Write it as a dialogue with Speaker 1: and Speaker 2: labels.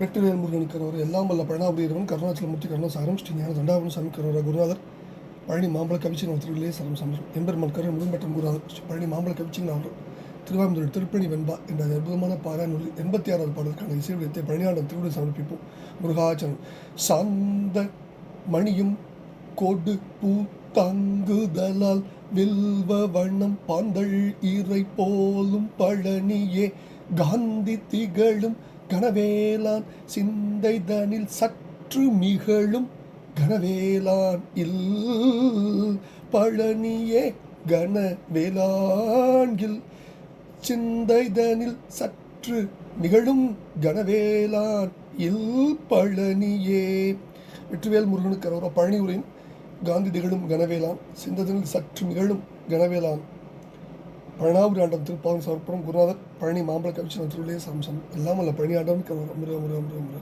Speaker 1: வெற்றிவேல் முருகன் கரோர் எல்லாம் வல்ல பழனாபுரியவன் கருணாச்சலமூர்த்தி கருணாசாரம் ஸ்ரீ ஞான தண்டாபுரம் சாமி குருநாதர் பழனி மாம்பழ கவிச்சின் திருவிலே சரம் சமரம். எம்பெருமான் கருண் முருகம்பட்டம் குருநாதர் ஸ்ரீ பழனி மாம்பழ கவிச்சின் அவர் திருவாரூர் திருப்பணி வெண்பா என்ற அற்புதமான பாராநூல் எண்பத்தி ஆறாவது பாடலுக்கான இசை விடத்தை பழனியாண்டம் திருவிழா சமர்ப்பிப்போம். முருகாச்சலம். சாந்த மணியும் கோடு பூ தாங்குதலால் வில்வ வண்ணம் பாந்தள் இறை போலும் பழனியே. காந்தி திகழும் கனவேலான் சிந்தை தனில் சற்று மிகழும் கனவேலான் இல் பழனியே கனவேலான்கில் சிந்தைதனில் சற்று நிகழும் கனவேலான் இல் பழனியே. வெற்றிவேல் முருகனுக்கு அரோரா பழனி உரையின் காந்தி திகழும் கனவேலான் சிந்ததனில் சற்று நிகழும் கனவேலான். பழனாபுரி ஆண்டம் திருப்பாவன் சமர்ப்பணம் குருநாதர் பழனி மாம்பழ கவிச்சன திருவிழைய சம்சம். எல்லாம் அல்ல பழனி ஆண்டம் முருக முருக முருக முருக